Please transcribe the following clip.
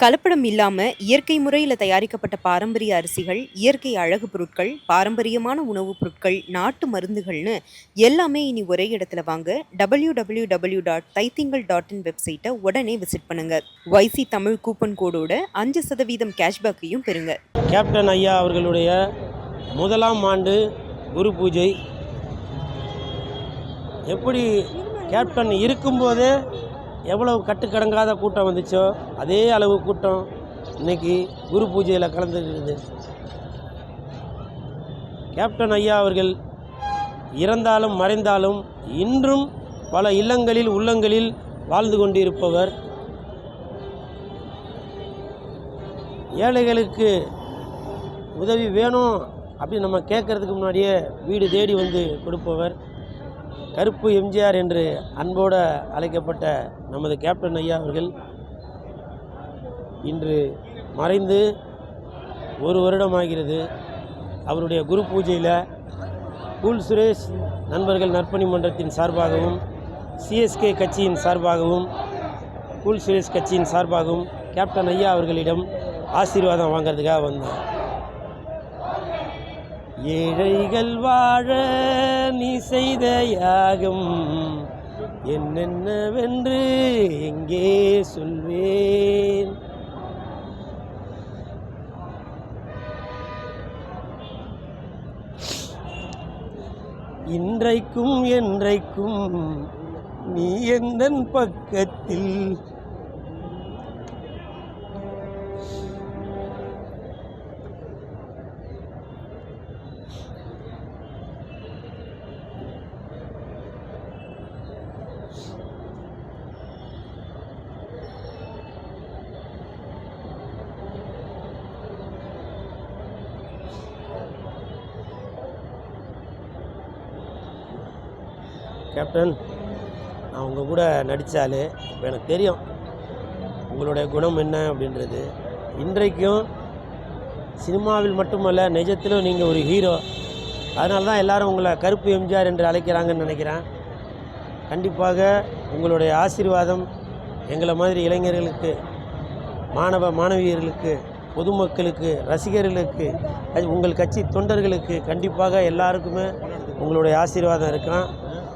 கலப்படம் இல்லாமல் இயற்கை முறையில் தயாரிக்கப்பட்ட பாரம்பரிய அரிசிகள், இயற்கை அழகு பொருட்கள், பாரம்பரியமான உணவுப் பொருட்கள், நாட்டு மருந்துகள்னு எல்லாமே இனி ஒரே இடத்துல வாங்க www.thaithingal.in dot Thaithingal dot in வெப்சைட்டை உடனே விசிட் பண்ணுங்க. வைசி தமிழ் கூப்பன் கோடோட அஞ்சு சதவீதம் கேஷ்பேக்கையும் பெறுங்க. கேப்டன் ஐயா அவர்களுடைய முதலாம் ஆண்டு குரு பூஜை. எப்படி கேப்டன் இருக்கும்போதே எவ்வளவு கட்டுக்கடங்காத கூட்டம் வந்துச்சோ அதே அளவு கூட்டம் இன்னைக்கு குரு பூஜையில் கலந்துருக்குது கேப்டன் ஐயா அவர்கள் இறந்தாலும் மறைந்தாலும் இன்றும் பல இல்லங்களில் உள்ளங்களில் வாழ்ந்து கொண்டிருப்பவர். ஏழைகளுக்கு உதவி வேணும் அப்படின்னு நம்ம கேட்குறதுக்கு முன்னாடியே வீடு தேடி வந்து கொடுப்பவர். கருப்பு எம்ஜிஆர் என்று அன்போடு அழைக்கப்பட்ட நமது கேப்டன் ஐயா அவர்கள் இன்று மறைந்து ஒரு வருடமாகிறது. அவருடைய குரு பூஜையில் கூல் சுரேஷ் நண்பர்கள் நற்பணி மன்றத்தின் சார்பாகவும் சிஎஸ்கே கட்சியின் சார்பாகவும் கூல் சுரேஷ் கட்சியின் சார்பாகவும் கேப்டன் ஐயா அவர்களிடம் ஆசீர்வாதம் வாங்கிறதுக்காக வந்தேன் ஏழைகள் வாழ நீ செய்த யாகம் என்னென்னவென்று எங்கே சொல்வேன். இன்றைக்கும் என்றைக்கும் நீ எந்தன் பக்கத்தில் கேப்டன் நான் உங்கள் கூட நடித்தாலே இப்போ எனக்கு தெரியும் உங்களுடைய குணம் என்ன அப்படின்றது. இன்றைக்கும் சினிமாவில் மட்டுமல்ல நிஜத்திலும் நீங்கள் ஒரு ஹீரோ அதனால தான் எல்லோரும் உங்களை கருப்பு எம்ஜிஆர் என்று அழைக்கிறாங்கன்னு நினைக்கிறேன். கண்டிப்பாக உங்களுடைய ஆசீர்வாதம் எங்களை மாதிரி இளைஞர்களுக்கு மாணவ மாணவியர்களுக்கு பொதுமக்களுக்கு ரசிகர்களுக்கு அது உங்கள் கட்சி தொண்டர்களுக்கு கண்டிப்பாக எல்லாருக்குமே உங்களுடைய ஆசீர்வாதம் இருக்கான்